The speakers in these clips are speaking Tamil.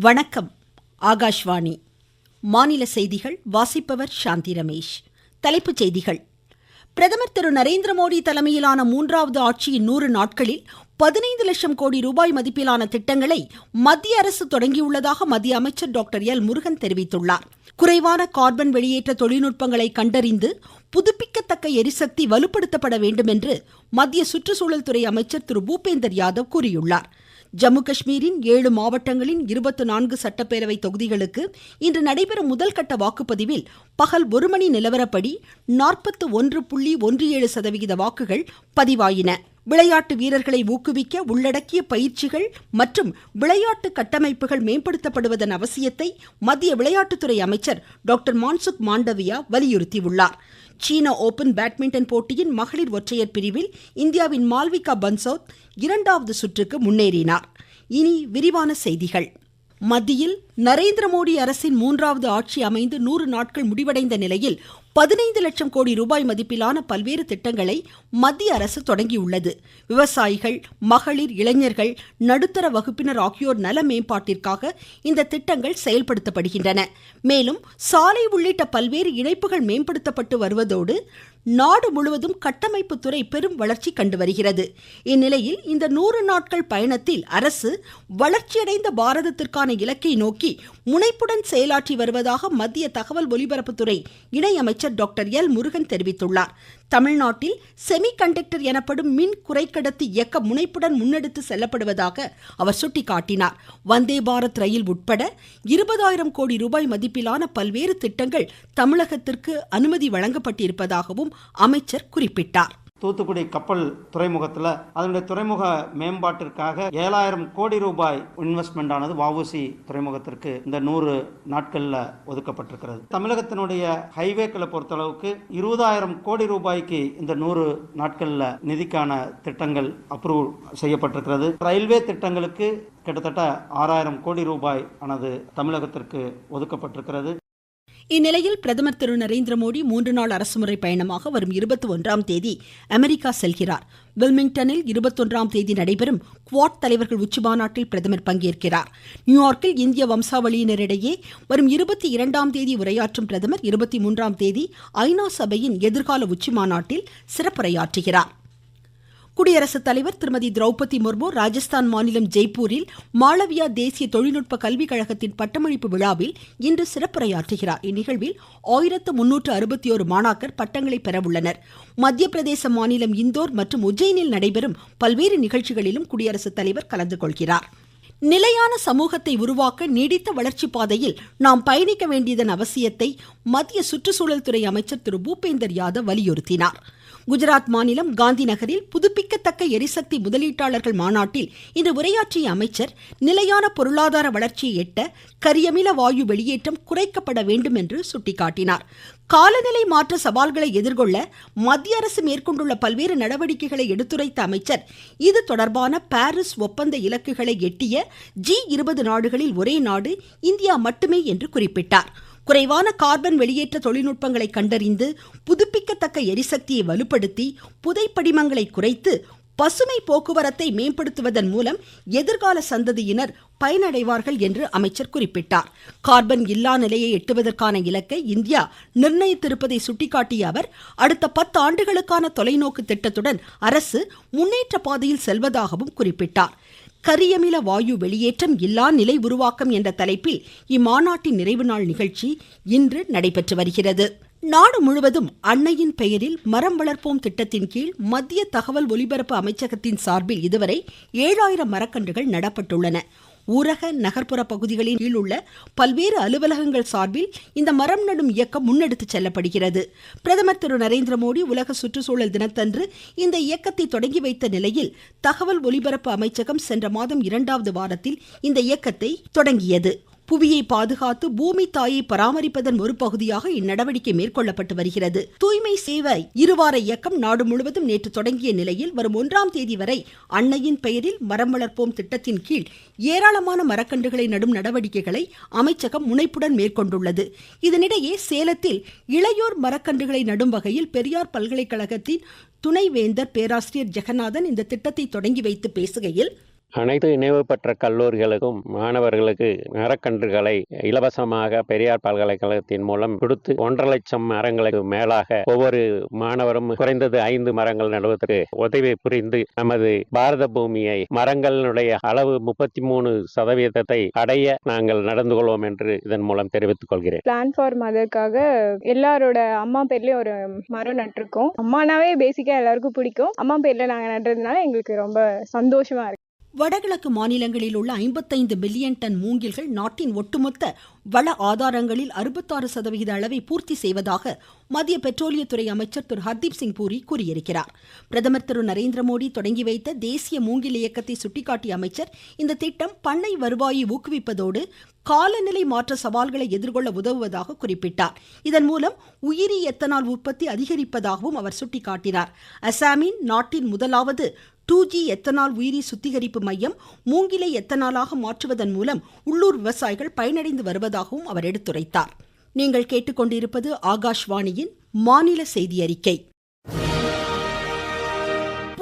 வணக்கம். ஆகாஷ்வாணி. மாநில செய்திகள் வாசிப்பவர் சாந்தி ரமேஷ். தலைப்புச் செய்திகள். பிரதமர் திரு நரேந்திர மோடி தலைமையிலான மூன்றாவது ஆட்சியின் நூறு நாட்களில் பதினைந்து லட்சம் கோடி ரூபாய் மதிப்பிலான திட்டங்களை மத்திய அரசு தொடங்கியுள்ளதாக மத்திய அமைச்சர் டாக்டர் எல். முருகன் தெரிவித்துள்ளார். குறைவான கார்பன் வெளியேற்ற தொழில்நுட்பங்களை கண்டறிந்து புதுப்பிக்கத்தக்க எரிசக்தி வலுப்படுத்தப்பட வேண்டும் என்று மத்திய சுற்றுச்சூழல் துறை அமைச்சர் திரு. பூபேந்தர் யாதவ் கூறியுள்ளார். ஜம்மு காஷ்மீரின் ஏழு மாவட்டங்களின் இருபத்தி நான்கு சட்டப்பேரவை தொகுதிகளுக்கு இன்று நடைபெறும் முதல்கட்ட வாக்குப்பதிவில் பகல் ஒரு மணி நிலவரப்படி நாற்பத்து ஒன்று புள்ளி ஒன்று ஏழு சதவிகித வாக்குகள் பதிவாயின. விளையாட்டு வீரர்களை ஊக்குவிக்க உள்ளடக்கிய பயிற்சிகள் மற்றும் விளையாட்டு கட்டமைப்புகள் மேம்படுத்தப்படுவதன் அவசியத்தை மத்திய விளையாட்டுத்துறை அமைச்சர் டாக்டர் மான்சுக் மாண்டவியா வலியுறுத்தியுள்ளார். சீன ஓபன் பேட்மிண்டன் போட்டியின் மகளிர் ஒற்றையர் பிரிவில் இந்தியாவின் மால்விகா பன்சௌத் இரண்டாவது சுற்றுக்கு முன்னேறினார். இனி விரிவான செய்திகள். மத்தியில் நரேந்திர மோடி அரசின் மூன்றாவது ஆட்சி அமைந்து நூறு நாட்கள் முடிவடைந்த நிலையில் பதினைந்து லட்சம் கோடி ரூபாய் மதிப்பிலான பல்வேறு திட்டங்களை மத்திய அரசு தொடங்கியுள்ளது. விவசாயிகள் மகளிர் இளைஞர்கள் நடுத்தர வகுப்பினர் ஆகியோர் நல மேம்பாட்டிற்காக இந்த திட்டங்கள் செயல்படுத்தப்படுகின்றன. மேலும் சாலை உள்ளிட்ட பல்வேறு இணைப்புகள் மேம்படுத்தப்பட்டு வருவதோடு நாடு முழுவதும் கட்டமைப்பு துறை பெரும் வளர்ச்சி கண்டு வருகிறது. இந்நிலையில் இந்த நூறு நாட்கள் பயணத்தில் அரசு வளர்ச்சியடைந்த பாரதத்திற்கான இலக்கை நோக்கி முனைப்புடன் செயலாற்றி வருவதாக மத்திய தகவல் ஒலிபரப்புத்துறை இணையமைச்சர் டாக்டர் எல். முருகன் தெரிவித்துள்ளார். தமிழ்நாட்டில் செமி கண்டக்டர் எனப்படும் மின் குறைக்கடத்தி இயக்க முனைப்புடன் முன்னெடுத்து செல்லப்படுவதாக அவர் சுட்டிக்காட்டினார். வந்தே பாரத் ரயில் உட்பட இருபதாயிரம் கோடி ரூபாய் மதிப்பிலான பல்வேறு திட்டங்கள் தமிழகத்திற்கு அனுமதி வழங்கப்பட்டிருப்பதாகவும் அமைச்சர் குறிப்பிட்டார். தூத்துக்குடி கப்பல் துறைமுகத்தில் அதனுடைய துறைமுக மேம்பாட்டிற்காக ஏழாயிரம் கோடி ரூபாய் இன்வெஸ்ட்மெண்ட் ஆனது வவுசி துறைமுகத்திற்கு இந்த நூறு நாட்களில் ஒதுக்கப்பட்டிருக்கிறது. தமிழகத்தினுடைய ஹைவேக்களை பொறுத்தளவுக்கு இருபதாயிரம் கோடி ரூபாய்க்கு இந்த நூறு நாட்களில் நிதிக்கான திட்டங்கள் அப்ரூவ் செய்யப்பட்டிருக்கிறது. ரயில்வே திட்டங்களுக்கு கிட்டத்தட்ட ஆறாயிரம் கோடி ரூபாய் ஆனது தமிழகத்திற்கு ஒதுக்கப்பட்டிருக்கிறது. இந்நிலையில் பிரதமர் திரு நரேந்திர மோடி மூன்று நாள் அரசுமுறை பயணமாக வரும் இருபத்தி ஒன்றாம் தேதி அமெரிக்கா செல்கிறார். வில்மிங்டனில் இருபத்தொன்றாம் தேதி நடைபெறும் குவாட் தலைவர்கள் உச்சிமாநாட்டில் பிரதமர் பங்கேற்கிறார். நியூயார்க்கில் இந்திய வம்சாவளியினரிடையே வரும் இருபத்தி இரண்டாம் தேதி உரையாற்றும் பிரதமர் இருபத்தி மூன்றாம் தேதி ஐநா சபையின் எதிர்கால உச்சிமாநாட்டில் சிறப்புரையாற்றுகிறார். குடியரசுத் தலைவர் திருமதி திரௌபதி முர்மு ராஜஸ்தான் மாநிலம் ஜெய்ப்பூரில் மாளவியா தேசிய தொழில்நுட்ப கல்விக் கழகத்தின் பட்டமளிப்பு விழாவில் இன்று சிறப்புரையாற்றுகிறார். இந்நிகழ்வில் ஆயிரத்து முன்னூற்று அறுபத்தி ஒரு மாணாக்கர் பட்டங்களை பெறவுள்ளனர். மத்திய பிரதேச மாநிலம் இந்தோர் மற்றும் உஜ்ஜைனில் நடைபெறும் பல்வேறு நிகழ்ச்சிகளிலும் குடியரசுத் தலைவர் கலந்து கொள்கிறார். நிலையான சமூகத்தை உருவாக்க நீடித்த வளர்ச்சி பாதையில் நாம் பயணிக்க வேண்டியதன் அவசியத்தை மத்திய சுற்றுச்சூழல் துறை அமைச்சர் திரு. பூபேந்தர் யாதவ் வலியுறுத்தினார். குஜராத் மாநிலம் காந்தி நகரில் புதுப்பிக்கத்தக்க எரிசக்தி முதலீட்டாளர்கள் மாநாட்டில் இன்று உரையாற்றிய அமைச்சர் நிலையான பொருளாதார வளர்ச்சியை எட்ட கரியமில வாயு வெளியேற்றம் குறைக்கப்பட வேண்டும் என்று சுட்டிக்காட்டினார். காலநிலை மாற்ற சவால்களை எதிர்கொள்ள மத்திய அரசு மேற்கொண்டுள்ள பல்வேறு நடவடிக்கைகளை எடுத்துரைத்த அமைச்சர் இது தொடர்பான பாரிஸ் ஒப்பந்த இலக்குகளை எட்டிய ஜி இருபது நாடுகளில் ஒரே நாடு இந்தியா மட்டுமே என்று குறிப்பிட்டார். குறைவான கார்பன் வெளியேற்ற தொழில்நுட்பங்களை கண்டறிந்து புதுப்பிக்கத்தக்க எரிசக்தியை வலுப்படுத்தி புதைப்படிமங்களை குறைத்து பசுமை போக்குவரத்தை மேம்படுத்துவதன் மூலம் எதிர்கால சந்ததியினர் பயனடைவார்கள் என்று அமைச்சர் குறிப்பிட்டார். கார்பன் இல்லா நிலையை எட்டுவதற்கான இலக்கை இந்தியா நிர்ணயித்திருப்பதை சுட்டிக்காட்டிய அவர் அடுத்த பத்து ஆண்டுகளுக்கான தொலைநோக்கு திட்டத்துடன் அரசு முன்னேற்ற பாதையில் செல்வதாகவும் குறிப்பிட்டார். கரியமில வாயு வெளியேற்றம் இல்லா நிலை உருவாக்கம் என்ற தலைப்பில் இம்மாநாட்டின் நிறைவு நாள் நிகழ்ச்சி இன்று நடைபெற்று வருகிறது. நாடு முழுவதும் அன்னையின் பெயரில் மரம் வளர்ப்போம் திட்டத்தின் கீழ் மத்திய தகவல் ஒலிபரப்பு அமைச்சகத்தின் சார்பில் இதுவரை ஏழாயிரம் மரக்கன்றுகள் நடப்பட்டுள்ளன. ஊரக நகர்ப்புற பகுதிகளின் கீழ் உள்ள பல்வேறு அலுவலகங்கள் சார்பில் இந்த மரம் நடும் இயக்கம் முன்னெடுத்து செல்லப்படுகிறது. பிரதமர் திரு. நரேந்திர மோடி உலக சுற்றுச்சூழல் தினத்தன்று இந்த இயக்கத்தை தொடங்கி வைத்த நிலையில் தகவல் ஒலிபரப்பு அமைச்சகம் சென்ற மாதம் இரண்டாவது வாரத்தில் இந்த இயக்கத்தை தொடங்கியது. புவியை பாதுகாத்து பூமி தாயை பராமரிப்பதன் ஒரு பகுதியாக இந்நடவடிக்கை மேற்கொள்ளப்பட்டு வருகிறது. தூய்மை சேவை இருவார இயக்கம் நாடு முழுவதும் நேற்று தொடங்கிய நிலையில் வரும் ஒன்றாம் தேதி வரை அன்னையின் பெயரில் மரம் வளர்ப்போம் திட்டத்தின் கீழ் ஏராளமான மரக்கன்றுகளை நடும் நடவடிக்கைகளை அமைச்சகம் முனைப்புடன் மேற்கொண்டுள்ளது. இதனிடையே சேலத்தில் இளையோர் மரக்கன்றுகளை நடும் வகையில் பெரியார் பல்கலைக்கழகத்தின் துணைவேந்தர் பேராசிரியர் ஜெகநாதன் இந்த திட்டத்தை தொடங்கி வைத்து பேசுகையில் அனைத்து நினைவு பெற்ற கல்லூரிகளுக்கும் மாணவர்களுக்கு மரக்கன்றுகளை இலவசமாக பெரியார் பல்கலைக்கழகத்தின் மூலம் கொடுத்து ஒன்றரை லட்சம் மரங்களுக்கு மேலாக ஒவ்வொரு மாணவரும் குறைந்தது ஐந்து மரங்கள் நடுவதற்கு உதவி புரிந்து நமது பாரத பூமியை மரங்களுடைய அளவு முப்பத்தி மூணு சதவீதத்தை அடைய நாங்கள் நடந்து கொள்வோம் என்று இதன் மூலம் தெரிவித்துக் கொள்கிறேன். பிளான் ஃபார் மதற்காக எல்லாரோட அம்மா பேர்லயும் ஒரு மரம் நட்டிருக்கோம். அம்மானாவே பேசிக்கா எல்லாருக்கும் பிடிக்கும். அம்மா பேர்ல நாங்க நடுறதுனால எங்களுக்கு ரொம்ப சந்தோஷமா இருக்கு. வடகிழக்கு மாநிலங்களில் உள்ள ஐம்பத்தைந்து மில்லியன் டன் மூங்கில்கள் நாட்டின் ஒட்டுமொத்த வள ஆதாரங்களில் அறுபத்தாறு சதவிகித அளவை பூர்த்தி செய்வதாக மத்திய பெட்ரோலியத்துறை அமைச்சர் திரு ஹர்தீப் சிங் பூரி கூறியிருக்கிறார். பிரதமர் திரு நரேந்திர மோடி தொடங்கி வைத்த தேசிய மூங்கில் இயக்கத்தை சுட்டிக்காட்டிய அமைச்சர் இந்த திட்டம் பண்ணை வருவாயை ஊக்குவிப்பதோடு காலநிலை மாற்ற சவால்களை எதிர்கொள்ள உதவுவதாக குறிப்பிட்டார். இதன் மூலம் உயிரி எத்தனால் உற்பத்தி அதிகரிப்பதாகவும் அவர் சுட்டிக்காட்டினார். அசாமின் நாட்டின் முதலாவது டூ ஜி எத்தனால் உயிரி சுத்திகரிப்பு மையம் மூங்கிலை எத்தனாலாக மாற்றுவதன் மூலம் உள்ளூர் விவசாயிகள் பயனடைந்து வருவதாகவும் அவர் எடுத்துரைத்தார். நீங்கள் கேட்டுக்கொண்டிருப்பது ஆகாஷ்வாணியின் மாநில செய்தி அறிக்கை.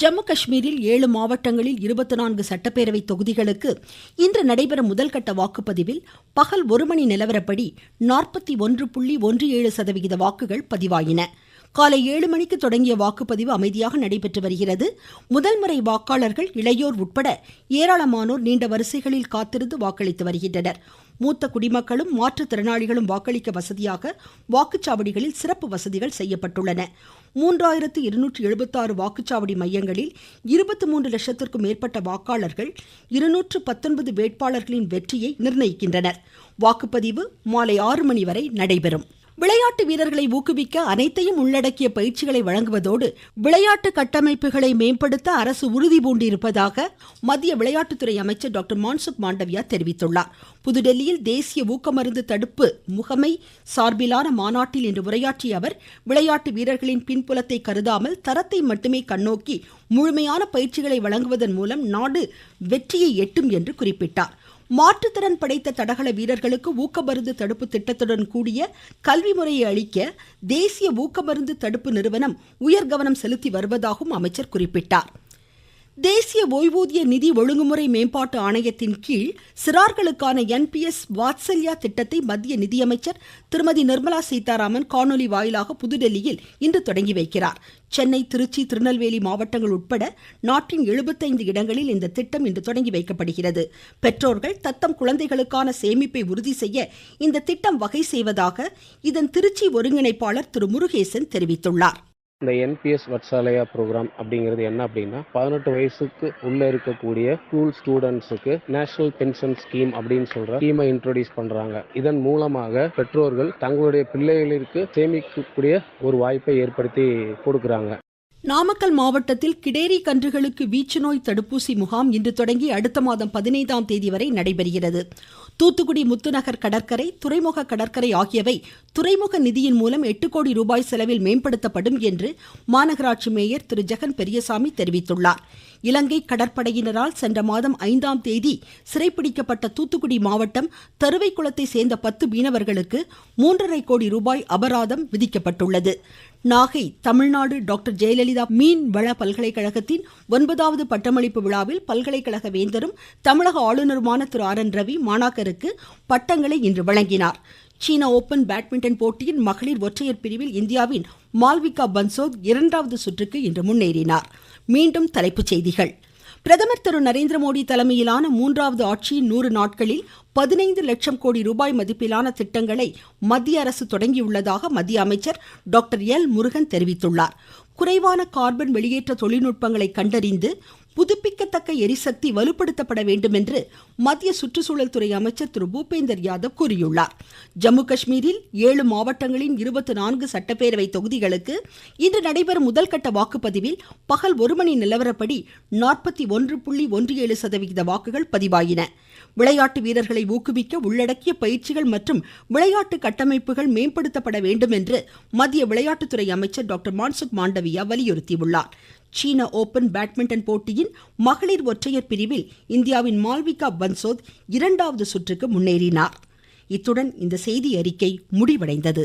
ஜம்மு காஷ்மீரில் ஏழு மாவட்டங்களில் இருபத்தி நான்கு சட்டப்பேரவை தொகுதிகளுக்கு இன்று நடைபெறும் முதல்கட்ட வாக்குப்பதிவில் பகல் ஒரு மணி நிலவரப்படி நாற்பத்தி ஒன்று புள்ளி ஒன்று ஏழு சதவிகித வாக்குகள் பதிவாயின. காலை ஏழு மணிக்கு தொடங்கிய வாக்குப்பதிவு அமைதியாக நடைபெற்று வருகிறது. முதல் முறை வாக்காளர்கள் இளையோர் உட்பட ஏராளமானோர் நீண்ட வரிசைகளில் காத்திருந்து வாக்களித்து வருகின்றனர். மூத்த குடிமக்களும் மாற்றுத்திறனாளிகளும் வாக்களிக்க வசதியாக வாக்குச்சாவடிகளில் சிறப்பு வசதிகள் செய்யப்பட்டுள்ளன. மூன்றாயிரத்து இருநூற்றி எழுபத்தாறு வாக்குச்சாவடி மையங்களில் இருபத்தி மூன்று லட்சத்திற்கும் மேற்பட்ட வாக்காளர்கள் இருநூற்று பத்தொன்பது வேட்பாளர்களின் வெற்றியை நிர்ணயிக்கின்றனர். வாக்குப்பதிவு மாலை ஆறு மணி வரை நடைபெறும். விளையாட்டு வீரர்களை ஊக்குவிக்க அனைத்தையும் உள்ளடக்கிய பயிற்சிகளை வழங்குவதோடு விளையாட்டு கட்டமைப்புகளை மேம்படுத்த அரசு உறுதி பூண்டிருப்பதாக மத்திய விளையாட்டுத்துறை அமைச்சர் டாக்டர் மான்சுக் மாண்டவியா தெரிவித்துள்ளார். புதுடெல்லியில் தேசிய ஊக்கமருந்து தடுப்பு முகமை சார்பிலான மாநாட்டில் இன்று உரையாற்றிய அவர் விளையாட்டு வீரர்களின் பின்புலத்தை கருதாமல் தரத்தை மட்டுமே கண்ணோக்கி முழுமையான பயிற்சிகளை வழங்குவதன் மூலம் நாடு வெற்றியை எட்டும் என்று குறிப்பிட்டார். மாற்றுத்திறன் படைத்த தடகள வீரர்களுக்கு ஊக்கமருந்து தடுப்பு திட்டத்துடன் கூடிய கல்வி முறையை அளிக்க தேசிய ஊக்கமருந்து தடுப்பு நிறுவனம் உயர் கவனம் செலுத்தி வருவதாகவும் அமைச்சர் குறிப்பிட்டார். தேசிய ஓய்வூதிய நிதி ஒழுங்குமுறை மேம்பாட்டு ஆணையத்தின் கீழ் சிறார்களுக்கான என்பிஎஸ் வாத்சல்யா திட்டத்தை மத்திய நிதியமைச்சர் திருமதி நிர்மலா சீதாராமன் காணொலி வாயிலாக புதுடெல்லியில் இன்று தொடங்கி வைக்கிறார். சென்னை திருச்சி திருநெல்வேலி மாவட்டங்கள் உட்பட நாட்டின் எழுபத்தைந்து இடங்களில் இந்த திட்டம் இன்று தொடங்கி வைக்கப்படுகிறது. பெற்றோர்கள் தத்தம் குழந்தைகளுக்கான சேமிப்பை உறுதி செய்ய இந்த திட்டம் வகை செய்வதாக இதன் திருச்சி ஒருங்கிணைப்பாளர் திரு முருகேசன் தெரிவித்துள்ளார். இந்த என்பிஎஸ் வட்சாலயா ப்ரோக்ராம் அப்படிங்கிறது என்ன அப்படின்னா பதினெட்டு வயசுக்கு உள்ள இருக்கக்கூடிய ஸ்கூல் ஸ்டூடெண்ட்ஸுக்கு நேஷனல் பென்ஷன் ஸ்கீம் அப்படின்னு சொல்ற ஸ்கீமை இன்ட்ரோடியூஸ் பண்றாங்க. இதன் மூலமாக பெற்றோர்கள் தங்களுடைய பிள்ளைகளிற்கு சேமிக்கக்கூடிய ஒரு வாய்ப்பை ஏற்படுத்தி கொடுக்குறாங்க. நாமக்கல் மாவட்டத்தில் கிடேரி கன்றுகளுக்கு வீச்சு நோய் தடுப்பூசி முகாம் இன்று தொடங்கி அடுத்த மாதம் பதினைந்தாம் தேதி வரை நடைபெறுகிறது. தூத்துக்குடி முத்துநகர் கடற்கரை துறைமுக கடற்கரை ஆகியவை துறைமுக நிதியின் மூலம் எட்டு கோடி ரூபாய் செலவில் மேம்படுத்தப்படும் என்று மாநகராட்சி மேயர் திரு. ஜெகன் பெரியசாமி தெரிவித்துள்ளார். இலங்கை கடற்படையினரால் சென்ற மாதம் ஐந்தாம் தேதி சிறைப்பிடிக்கப்பட்ட தூத்துக்குடி மாவட்டம் தருவைக்குளத்தை சேர்ந்த பத்து மீனவர்களுக்கு மூன்றரை கோடி ரூபாய் அபராதம் விதிக்கப்பட்டுள்ளது. நாகை தமிழ்நாடு டாக்டர் ஜெயலலிதா மீன் வள பல்கலைக்கழகத்தின் ஒன்பதாவது பட்டமளிப்பு விழாவில் பல்கலைக்கழக வேந்தரும் தமிழக ஆளுநருமான திரு ஆர் என் ரவி மாணாக்கருக்கு பட்டங்களை இன்று வழங்கினார். சீன ஓபன் பேட்மிண்டன் போட்டியின் மகளிர் ஒற்றையர் பிரிவில் இந்தியாவின் மால்விகா பன்சோத் இரண்டாவது சுற்றுக்கு இன்று முன்னேறினார். மீண்டும் தலைப்புச் செய்திகள். பிரதமர் திரு நரேந்திர மோடி தலைமையிலான மூன்றாவது ஆட்சியின் நூறு நாட்களில் பதினைந்து லட்சம் கோடி ரூபாய் மதிப்பிலான திட்டங்களை மத்திய அரசு தொடங்கியுள்ளதாக மத்திய அமைச்சர் டாக்டர் எல் முருகன் தெரிவித்துள்ளார். குறைவான கார்பன் வெளியேற்ற தொழில்நுட்பங்களை கண்டறிந்து புதுப்பிக்கத்தக்க எரிசக்தி வலுப்படுத்தப்பட வேண்டும் என்று மத்திய சுற்றுச்சூழல் துறை அமைச்சர் திரு பூபேந்தர் யாதவ் கூறியுள்ளார். ஜம்மு காஷ்மீரில் ஏழு மாவட்டங்களின் இருபத்தி நான்கு சட்டப்பேரவை தொகுதிகளுக்கு இன்று நடைபெறும் முதல்கட்ட வாக்குப்பதிவில் பகல் ஒரு மணி நிலவரப்படி நாற்பத்தி ஒன்று புள்ளி ஒன்று ஏழு சதவிகித வாக்குகள் பதிவாயின. விளையாட்டு வீரர்களை ஊக்குவிக்க உள்ளடக்கிய பயிற்சிகள் மற்றும் விளையாட்டு கட்டமைப்புகள் மேம்படுத்தப்பட வேண்டும் என்று மத்திய விளையாட்டுத்துறை அமைச்சர் டாக்டர் மான்சுக் மாண்டவியா வலியுறுத்தியுள்ளார். சீன ஓபன் பேட்மிண்டன் போட்டியின் மகளிர் ஒற்றையர் பிரிவில் இந்தியாவின் மால்விகா பன்சோத் இரண்டாவது சுற்றுக்கு முன்னேறினார். இத்துடன் இந்த செய்தி அறிக்கை முடிவடைந்தது.